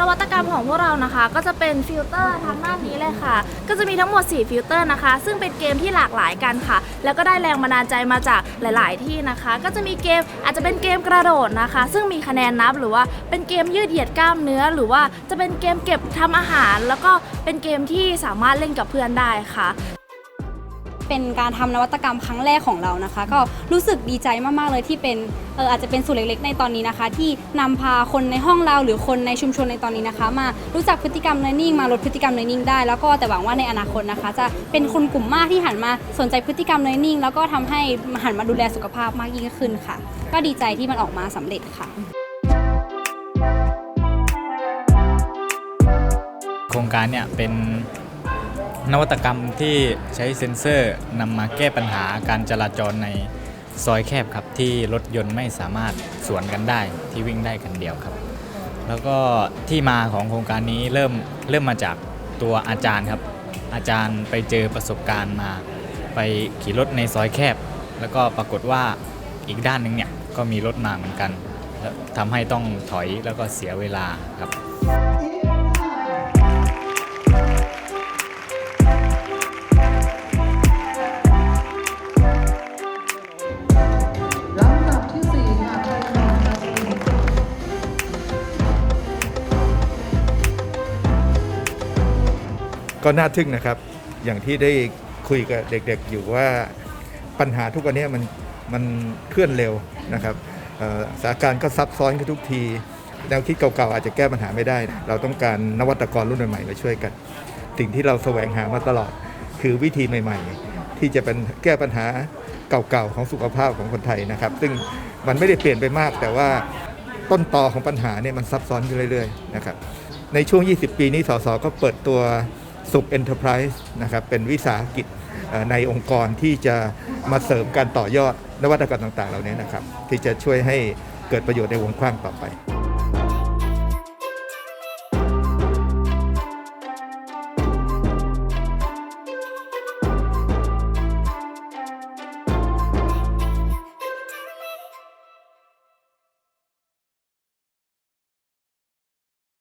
นวัตกรรมของพวกเรานะคะ ก็จะเป็นฟิลเตอร์ทางด้านนี้เลยค่ะ ก็จะมีทั้งหมด 4 ฟิลเตอร์นะคะ ซึ่งเป็นเกมที่หลากหลายกันค่ะ แล้วก็ได้แรงบันดาลใจมาจากหลาย ๆ ที่นะคะ ก็จะมีเกมอาจจะเป็นเกมกระโดดนะคะ ซึ่งมีคะแนนนับหรือว่าเป็นเกมยืดเหยียดกล้ามเนื้อ หรือว่าจะเป็นเกมเก็บทำอาหาร แล้วก็เป็นเกมที่สามารถเล่นกับเพื่อนได้ค่ะ เป็นการทำนวัตกรรมครั้งแรกของเรานะคะ ก็รู้สึกดีใจมากๆเลยที่เป็นเอออาจจะเป็นส่วนเล็กๆ ในตอนนี้นะคะ ที่นำพาคนในห้องเราหรือคนในชุมชนในตอนนี้นะคะ มารู้จักพฤติกรรม learning มาลดพฤติกรรม learning ได้แล้วก็แต่หวังว่าในอนาคตนะคะ จะเป็นคนกลุ่มมากที่หันมาสนใจพฤติกรรม learning แล้วก็ทำให้หันมาดูแลสุขภาพมากยิ่งขึ้นค่ะ ก็ดีใจที่มันออกมาสำเร็จค่ะ โครงการเนี่ยเป็น นวัตกรรมที่ใช้เซ็นเซอร์นำมาแก้ปัญหาการจราจรในซอยแคบครับ ที่รถยนต์ไม่สามารถสวนกันได้ที่วิ่งได้กันเดียวครับ แล้วก็ที่มาของโครงการนี้เริ่มเริ่มมาจากตัวอาจารย์ครับ อาจารย์ไปเจอประสบการณ์มา ไปขี่รถในซอยแคบ แล้วก็ปรากฏว่าอีกด้านหนึ่งเนี่ยก็มีรถมาเหมือนกันแล้วทำให้ต้องถอยแล้วก็เสียเวลาครับ ก็น่าทึ่งนะครับ อย่างที่ได้คุยกับเด็กๆอยู่ว่าปัญหาทุกวันนี้มันมันเคลื่อนเร็วนะครับสถานการณ์ก็ซับซ้อนขึ้นทุกที แนวคิดเก่าๆอาจจะแก้ปัญหาไม่ได้ เราต้องการนวัตกรรุ่นใหม่ๆมาช่วยกัน สิ่งที่เราแสวงหามาตลอด คือวิธีใหม่ ๆ ที่จะเป็นแก้ปัญหาเก่าๆของสุขภาพของคนไทยนะครับ ซึ่งมันไม่ได้เปลี่ยนไปมาก แต่ว่าต้นตอของปัญหาเนี่ยมันซับซ้อนขึ้นเรื่อยๆนะครับในช่วง 20 ปีนี้สสก็เปิดตัว สุบเอ็นเตอร์ไพรส์นะครับเป็นวิสาหกิจในองค์กรที่จะมาเสริมการต่อยอดนวัตกรรมต่างๆ เหล่านี้นะครับ ที่จะช่วยให้เกิดประโยชน์ในวงกว้างต่อไป